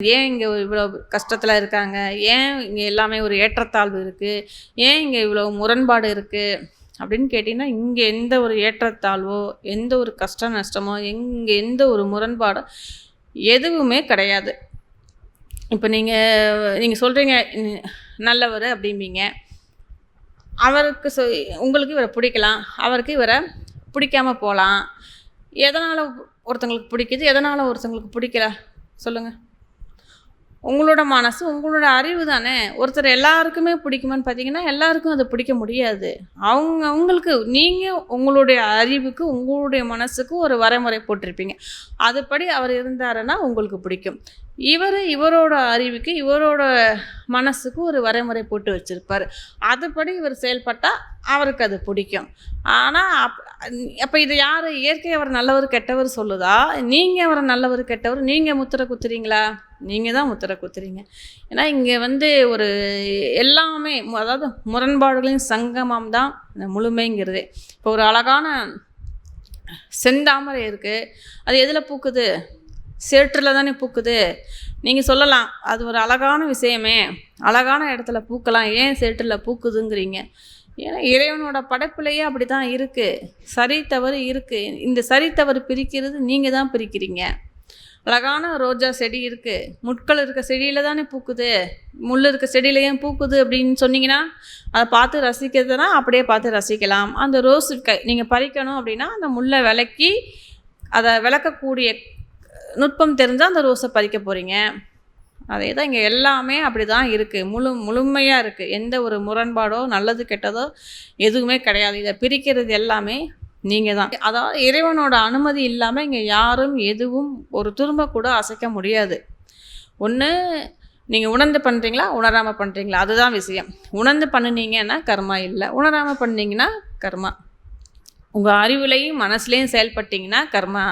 ஏன் இங்கே இவ்வளோ கஷ்டத்தில் இருக்காங்க? ஏன் இங்கே எல்லாமே ஒரு ஏற்றத்தாழ்வு இருக்குது ஏன் இங்கே இவ்வளோ முரண்பாடு இருக்குது அப்படின்னு கேட்டிங்கன்னா இங்கே எந்த ஒரு ஏற்றத்தாழ்வோ எந்த ஒரு கஷ்ட நஷ்டமோ எங்கே எந்த ஒரு முரண்பாடோ எதுவுமே கிடையாது. இப்போ நீங்கள் நீங்கள் சொல்கிறீங்க நல்லவர் அப்படிம்பீங்க. அவருக்கு சொ உங்களுக்கு இவரை பிடிக்கலாம். அவருக்கு இவரை பிடிக்காமல் போகலாம். எதனால் ஒருத்தங்களுக்கு பிடிக்குது? எதனால் ஒருத்தங்களுக்கு பிடிக்கல? சொல்லுங்கள் உங்களோட மனசு உங்களோட அறிவு தானே? ஒருத்தர் எல்லாருக்குமே பிடிக்குமான்னு பார்த்தீங்கன்னா எல்லாருக்கும் அது பிடிக்க முடியாது. அவங்க அவங்களுக்கு நீங்கள் உங்களுடைய அறிவுக்கு உங்களுடைய மனசுக்கு ஒரு வரைமுறை போட்டிருப்பீங்க. அதுபடி அவர் இருந்தாருன்னா உங்களுக்கு பிடிக்கும். இவர் இவரோட அறிவுக்கு இவரோட மனசுக்கு ஒரு வரைமுறை போட்டு வச்சுருப்பார். அதுபடி இவர் செயல்பட்டால் அவருக்கு அது பிடிக்கும். ஆனால் அப் அப்போ இது யார்? இயற்கை அவர் நல்லவர் கெட்டவர் சொல்லுதா? நீங்கள் அவரை நல்லவர் கெட்டவர் நீங்கள் முத்திரை குத்துறீங்களா? நீங்கள் தான் முத்திரை குத்துறீங்க. ஏன்னா இங்கே வந்து ஒரு எல்லாமே அதாவது முரண்பாடுகளின் சங்கமம் தான் இந்த முழுமைங்கிறது. இப்போ ஒரு அழகான செந்தாமரை இருக்குது அது எதில் பூக்குது? சேற்றில் தானே பூக்குது. நீங்கள் சொல்லலாம். அது ஒரு அழகான விஷயமே. அழகான இடத்துல பூக்கலாம். ஏன் சேற்றில் பூக்குதுங்கிறீங்க? ஏன்னா இறைவனோட படைப்புலையே அப்படி தான் இருக்குது சரி தவறு இருக்குது இந்த சரி தவறு பிரிக்கிறது நீங்கள் தான் பிரிக்கிறீங்க. அழகான ரோஜா செடி இருக்குது முட்கள் இருக்க செடியில் தானே பூக்குது. முள் இருக்க செடியிலையும் ஏன் பூக்குது அப்படின்னு சொன்னீங்கன்னா அதை பார்த்து ரசிக்கிறதுனா அப்படியே பார்த்து ரசிக்கலாம். அந்த ரோஸ் க நீங்கள் பறிக்கணும் அப்படின்னா அந்த முள்ளை விளக்கி அதை விளக்கக்கூடிய நுட்பம் தெரிஞ்சால் அந்த ரோஸை பறிக்க போகிறீங்க அதே தான் இங்கே எல்லாமே அப்படி தான் இருக்குது முழு முழுமையாக இருக்குது எந்த ஒரு முரண்பாடோ நல்லது கெட்டதோ எதுவுமே கிடையாது. இதை பிரிக்கிறது எல்லாமே நீங்கள் தான் அதாவது இறைவனோட அனுமதி இல்லாமல் இங்கே யாரும் எதுவும் ஒரு துரும்ப கூட அசைக்க முடியாது. ஒன்று நீங்கள் உணர்ந்து பண்ணுறீங்களா உணராமல் பண்ணுறீங்களா அதுதான் விஷயம். உணர்ந்து பண்ணினீங்கன்னா கர்மா இல்லை. உணராமல் பண்ணிங்கன்னா கர்மா. உங்கள் அறிவுலையும் மனசுலையும் செயல்பட்டீங்கன்னா கர்மா.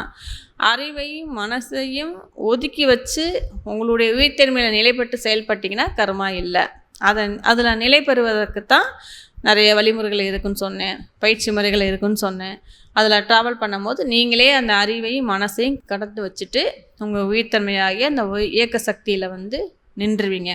அறிவையும் மனசையும் ஒதுக்கி வச்சு உங்களுடைய உயிர்த்தன்மையில் நிலைப்பட்டு செயல்பட்டிங்கன்னா கர்மா இல்லை. அதன் அதில் நிலை பெறுவதற்கு தான் நிறைய வழிமுறைகள் இருக்குன்னு சொன்னேன். பயிற்சி முறைகள் இருக்குன்னு சொன்னேன். அதில் ட்ராவல் பண்ணும்போது நீங்களே அந்த அறிவையும் மனசையும் கடந்து வச்சுட்டு உங்கள் உயிர்த்தன்மையாகிய அந்த இயக்க சக்தியில் வந்து நின்றுவீங்க.